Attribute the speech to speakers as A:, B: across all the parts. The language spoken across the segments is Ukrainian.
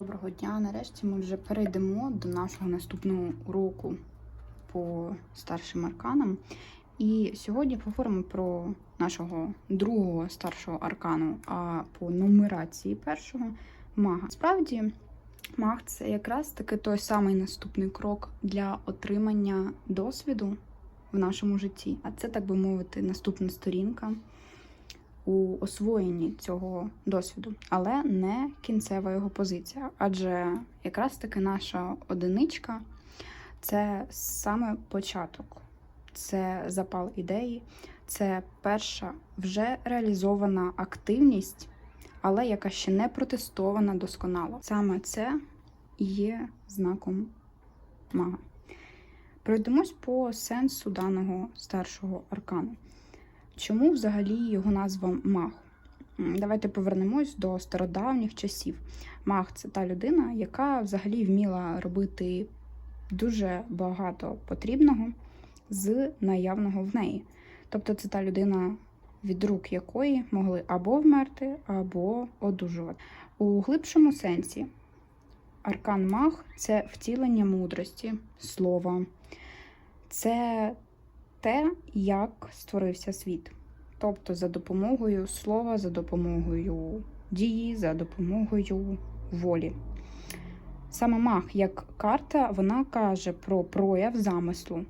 A: Доброго дня. Нарешті ми вже перейдемо до нашого наступного уроку по старшим арканам. І сьогодні поговоримо про нашого другого старшого аркану, а по нумерації першого мага. Справді, маг це якраз таки той самий наступний крок для отримання досвіду в нашому житті. А це, так би мовити, наступна сторінка у освоєнні цього досвіду, але не кінцева його позиція. Адже якраз таки наша одиничка це саме початок, це запал ідеї, це перша вже реалізована активність, але яка ще не протестована досконало. Саме це є знаком мага. Пройдемось по сенсу даного старшого аркану. Чому взагалі його назва маг? Давайте повернемось до стародавніх часів. Маг це та людина, яка взагалі вміла робити дуже багато потрібного з наявного в неї. Тобто це та людина, від рук якої могли або вмерти, або одужувати. У глибшому сенсі аркан маг це втілення мудрості, слова. Це те, як створився світ. Тобто за допомогою слова, за допомогою дії, за допомогою волі. Саме маг як карта, вона каже про прояв замислу,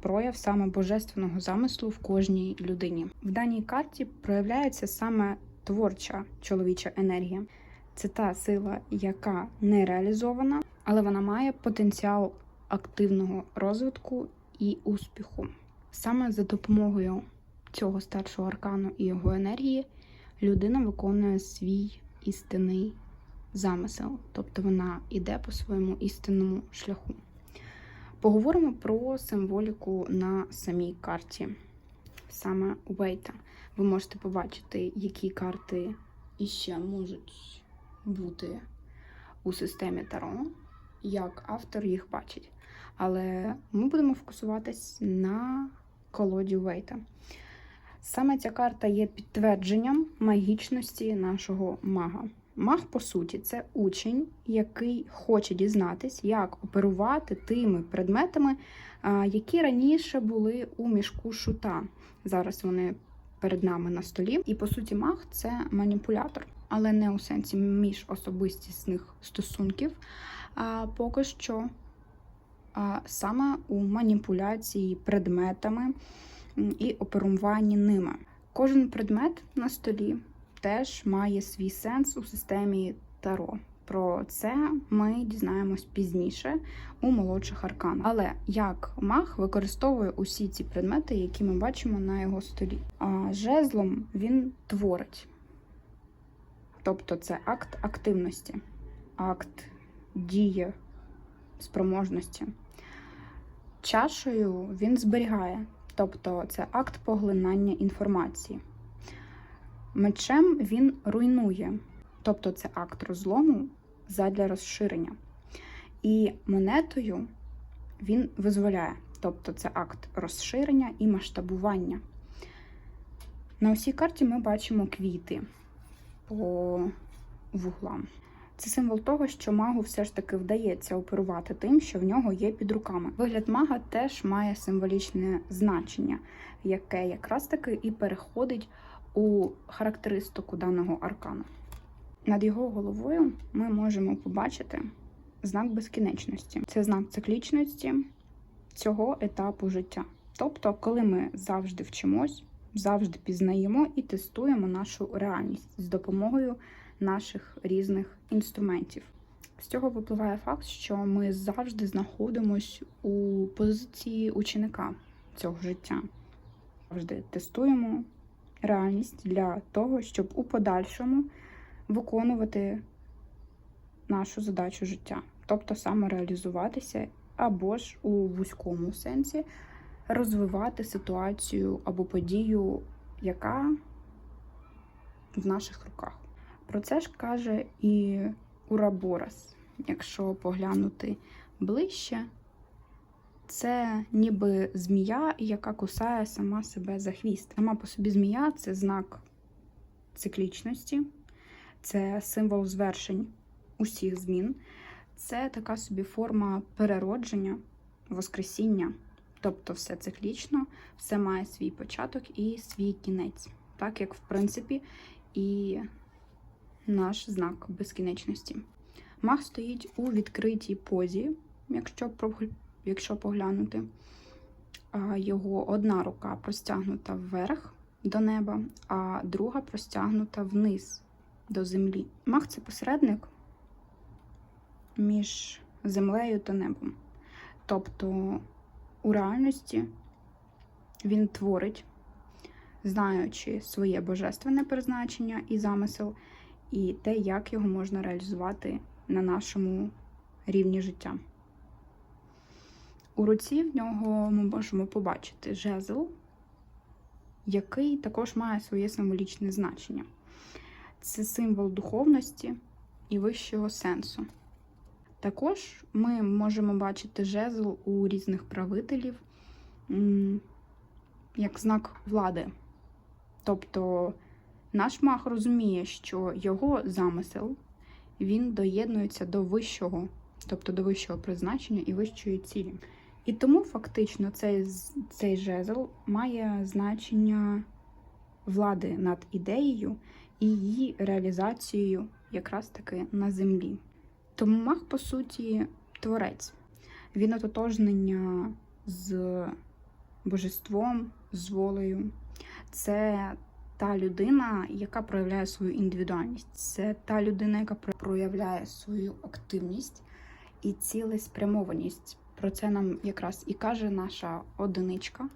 A: прояв саме божественного замислу в кожній людині. В даній карті проявляється саме творча чоловіча енергія. Це та сила, яка не реалізована, але вона має потенціал активного розвитку і успіху. Саме за допомогою цього старшого аркану і його енергії людина виконує свій істинний замисел, тобто вона йде по своєму істинному шляху. Поговоримо про символіку на самій карті, саме Вейта. Ви можете побачити, які карти іще можуть бути у системі Таро, як автор їх бачить. Але ми будемо фокусуватись на колоді Вейта. Саме ця карта є підтвердженням магічності нашого мага. Маг, по суті, це учень, який хоче дізнатись, як оперувати тими предметами, які раніше були у мішку шута. Зараз вони перед нами на столі. І по суті, маг це маніпулятор, але не у сенсі міжособистісних стосунків. А поки що а саме у маніпуляції предметами і оперуванні ними. Кожен предмет на столі теж має свій сенс у системі Таро. Про це ми дізнаємось пізніше у молодших арканах. Але як маг використовує усі ці предмети, які ми бачимо на його столі. А жезлом він творить. Тобто це акт активності, акт дії спроможності. Чашею він зберігає, тобто це акт поглинання інформації. Мечем він руйнує, тобто це акт розлому задля розширення. І монетою він визволяє, тобто це акт розширення і масштабування. На усій карті ми бачимо квіти по вуглам. Це символ того, що магу все ж таки вдається оперувати тим, що в нього є під руками. Вигляд мага теж має символічне значення, яке якраз таки і переходить у характеристику даного аркану. Над його головою ми можемо побачити знак безкінечності. Це знак циклічності цього етапу життя. Тобто, коли ми завжди вчимось, завжди пізнаємо і тестуємо нашу реальність з допомогою наших різних інструментів. З цього випливає факт, що ми завжди знаходимося у позиції ученика цього життя. Завжди тестуємо реальність для того, щоб у подальшому виконувати нашу задачу життя, тобто самореалізуватися або ж у вузькому сенсі розвивати ситуацію або подію, яка в наших руках. Про це ж каже і Ураборос. Якщо поглянути ближче, це ніби змія, яка кусає сама себе за хвіст. Сама по собі змія це знак циклічності, це символ звершень усіх змін. Це така собі форма переродження, воскресіння. Тобто все циклічно, все має свій початок і свій кінець. Так як, в принципі, і наш знак безкінечності. Мах стоїть у відкритій позі, якщо, якщо поглянути. Його одна рука простягнута вверх до неба, а друга простягнута вниз до землі. Мах це посередник між землею та небом. Тобто у реальності він творить, знаючи своє божественне призначення і замисел, і те, як його можна реалізувати на нашому рівні життя. У руці в нього ми можемо побачити жезл, який також має своє символічне значення. Це символ духовності і вищого сенсу. Також ми можемо бачити жезл у різних правителів як знак влади. Тобто наш мах розуміє, що його замисел він доєднується до вищого, тобто до вищого призначення і вищої цілі. І тому фактично цей, цей жезл має значення влади над ідеєю і її реалізацією якраз таки на землі. Тому маг, по суті, творець. Він ототожнення з божеством, з волею. Це та людина, яка проявляє свою індивідуальність. Це та людина, яка про- проявляє свою активність і цілеспрямованість. Про це нам якраз і каже наша одиничка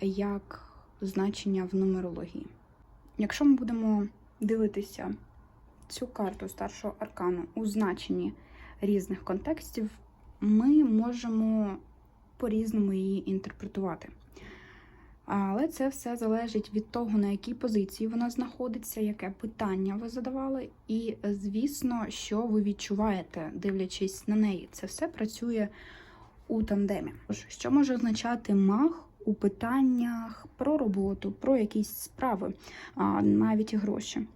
A: як значення в нумерології. Якщо ми будемо дивитися цю карту старшого аркану у значенні різних контекстів, ми можемо по-різному її інтерпретувати. Але це все залежить від того, на якій позиції вона знаходиться, яке питання ви задавали, і, звісно, що ви відчуваєте, дивлячись на неї. Це все працює у тандемі. Що може означати маг у питаннях про роботу, про якісь справи, а навіть гроші?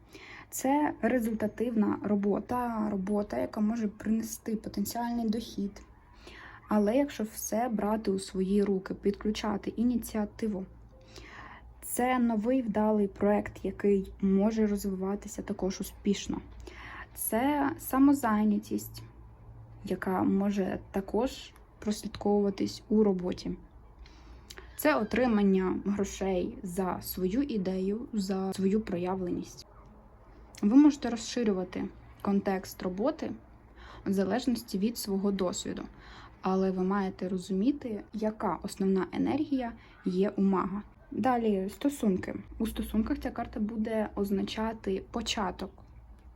A: Це результативна робота, робота, яка може принести потенціальний дохід. Але якщо все брати у свої руки, підключати ініціативу, це новий вдалий проект, який може розвиватися також успішно. Це самозайнятість, яка може також прослідковуватись у роботі. Це отримання грошей за свою ідею, за свою проявленість. Ви можете розширювати контекст роботи в залежності від свого досвіду, але ви маєте розуміти, яка основна енергія є у мага. Далі стосунки. У стосунках ця карта буде означати початок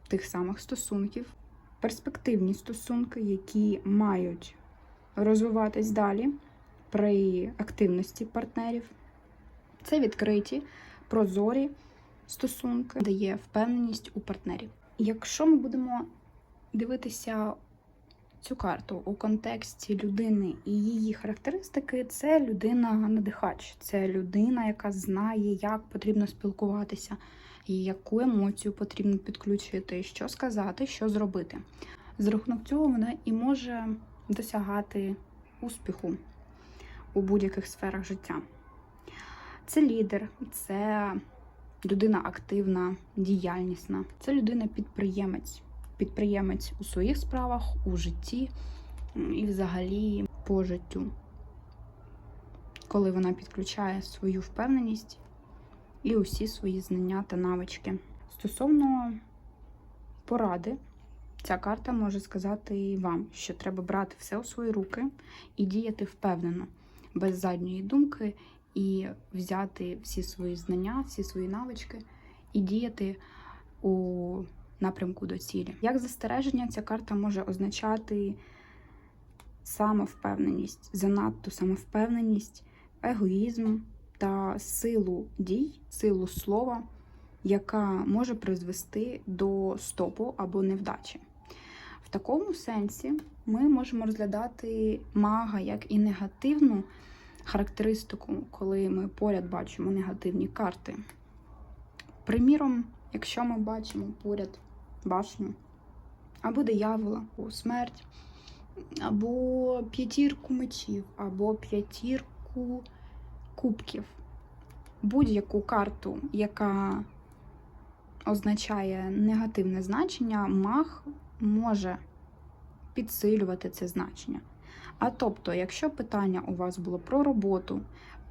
A: тих самих стосунків, перспективні стосунки, які мають розвиватись далі при активності партнерів. Це відкриті, прозорі стосунки, дає впевненість у партнерів. Якщо ми будемо дивитися цю карту у контексті людини і її характеристики, це людина-надихач, це людина, яка знає, як потрібно спілкуватися, яку емоцію потрібно підключити, що сказати, що зробити. З рахунок цього вона і може досягати успіху у будь-яких сферах життя. Це лідер, це людина активна, діяльнісна, це людина-підприємець, підприємець у своїх справах, у житті і взагалі по життю, коли вона підключає свою впевненість і усі свої знання та навички. Стосовно поради, ця карта може сказати вам, що треба брати все у свої руки і діяти впевнено, без задньої думки, і взяти всі свої знання, всі свої навички і діяти у напрямку до цілі. Як застереження, ця карта може означати самовпевненість, занадто самовпевненість, егоїзм та силу дій, силу слова, яка може призвести до стопу або невдачі. В такому сенсі ми можемо розглядати мага як і негативну характеристику, коли ми поряд бачимо негативні карти. Приміром, якщо ми бачимо поряд башню або диявола, або смерть, або п'ятірку мечів, або п'ятірку кубків. Будь-яку карту, яка означає негативне значення, маг може підсилювати це значення. А тобто, якщо питання у вас було про роботу,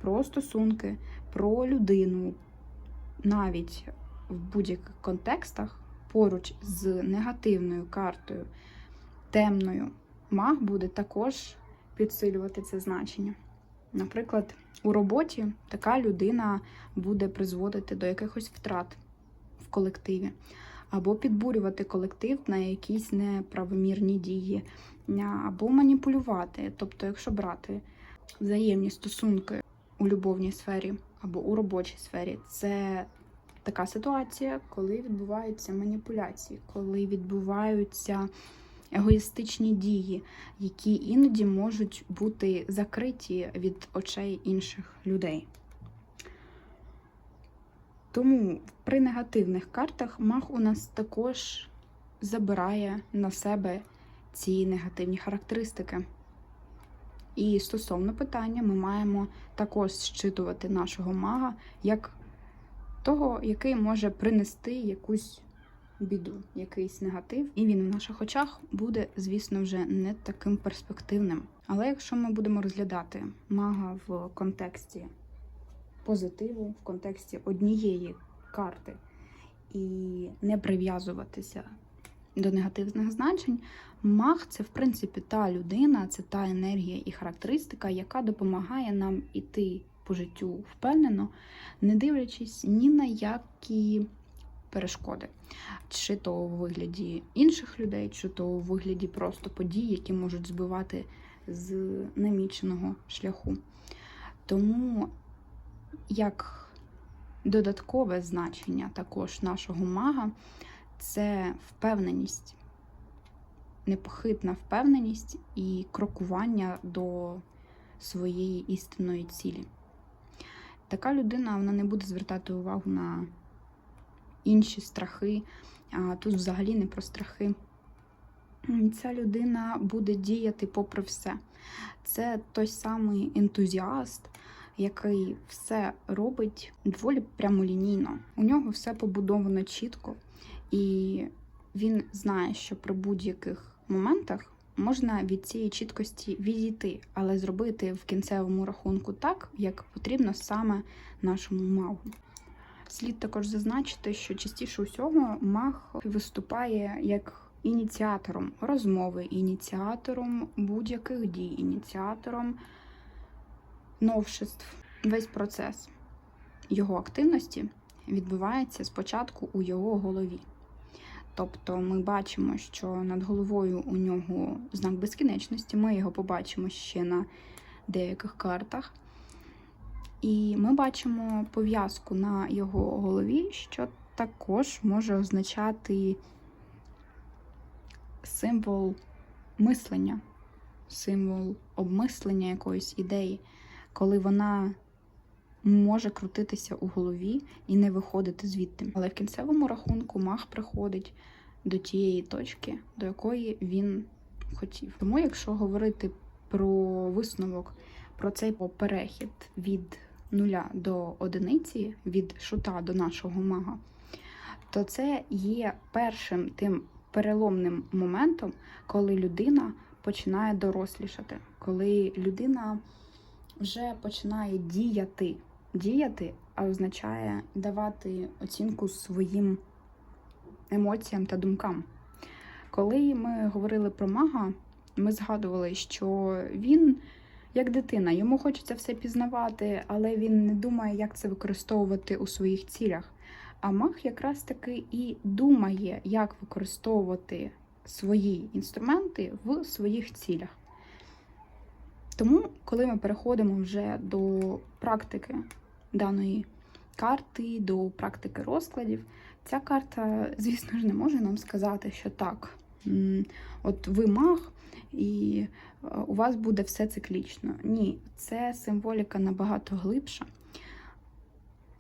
A: про стосунки, про людину, навіть в будь-яких контекстах, поруч з негативною картою, темною, маг буде також підсилювати це значення. Наприклад, у роботі така людина буде призводити до якихось втрат в колективі, або підбурювати колектив на якісь неправомірні дії, або маніпулювати. Тобто, якщо брати взаємні стосунки у любовній сфері або у робочій сфері, це така ситуація, коли відбуваються маніпуляції, коли відбуваються егоїстичні дії, які іноді можуть бути закриті від очей інших людей. Тому при негативних картах маг у нас також забирає на себе ці негативні характеристики. І стосовно питання, ми маємо також зчитувати нашого мага як того, який може принести якусь біду, якийсь негатив, і він в наших очах буде, звісно, вже не таким перспективним. Але якщо ми будемо розглядати мага в контексті позитиву, в контексті однієї карти і не прив'язуватися до негативних значень, маг це в принципі та людина, це та енергія і характеристика, яка допомагає нам іти по життю впевнено, не дивлячись ні на які перешкоди, чи то у вигляді інших людей, чи то у вигляді просто подій, які можуть збивати з наміченого шляху. Тому як додаткове значення також нашого мага це впевненість, непохитна впевненість і крокування до своєї істинної цілі. Така людина вона не буде звертати увагу на інші страхи, а тут взагалі не про страхи. Ця людина буде діяти попри все. Це той самий ентузіаст, який все робить доволі прямолінійно. У нього все побудовано чітко, і він знає, що при будь-яких моментах можна від цієї чіткості відійти, але зробити в кінцевому рахунку так, як потрібно саме нашому магу. Слід також зазначити, що частіше усього маг виступає як ініціатором розмови, ініціатором будь-яких дій, ініціатором новшеств. Весь процес його активності відбувається спочатку у його голові. Тобто ми бачимо, що над головою у нього знак безкінечності, ми його побачимо ще на деяких картах. І ми бачимо пов'язку на його голові, що також може означати символ мислення, символ обмислення якоїсь ідеї, коли вона може крутитися у голові і не виходити звідти. Але в кінцевому рахунку маг приходить до тієї точки, до якої він хотів. Тому, якщо говорити про висновок, про цей перехід від нуля до одиниці, від шута до нашого мага, то це є першим тим переломним моментом, коли людина починає дорослішати, коли людина вже починає діяти. Діяти, а означає давати оцінку своїм емоціям та думкам. Коли ми говорили про мага, ми згадували, що він як дитина, йому хочеться все пізнавати, але він не думає, як це використовувати у своїх цілях. А маг якраз таки і думає, як використовувати свої інструменти в своїх цілях. Тому, коли ми переходимо вже до практики даної карти, до практики розкладів, ця карта, звісно ж, не може нам сказати, що так, от ви маг, і у вас буде все циклічно. Ні, це символіка набагато глибша,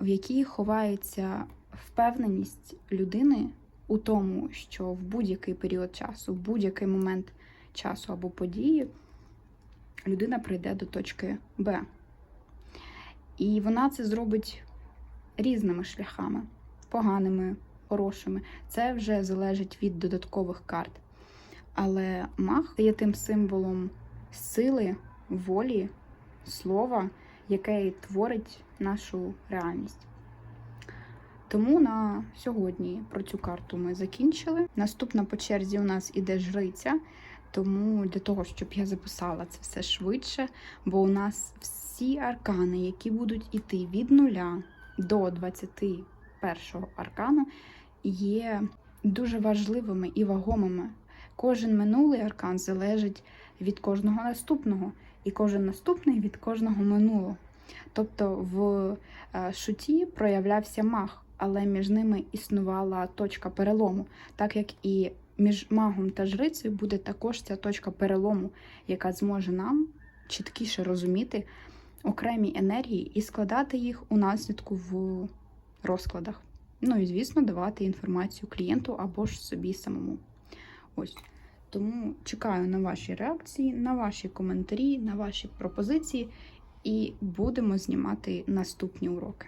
A: в якій ховається впевненість людини у тому, що в будь-який період часу, в будь-який момент часу або події людина прийде до точки Б. І вона це зробить різними шляхами, поганими, хорошими. Це вже залежить від додаткових карт. Але маг є тим символом сили, волі, слова, яке творить нашу реальність. Тому на сьогодні про цю карту ми закінчили. Наступна по черзі у нас іде жриця. Тому для того, щоб я записала це все швидше, бо у нас всі аркани, які будуть іти від 0 до 21 аркану, є дуже важливими і вагомими. Кожен минулий аркан залежить від кожного наступного, і кожен наступний від кожного минулого. Тобто в е, шуті проявлявся маг, але між ними існувала точка перелому, так як і між магом та жрицею буде також ця точка перелому, яка зможе нам чіткіше розуміти окремі енергії і складати їх у наслідку в розкладах. Ну і, звісно, давати інформацію клієнту або ж собі самому. Ось. Тому чекаю на ваші реакції, на ваші коментарі, на ваші пропозиції, і будемо знімати наступні уроки.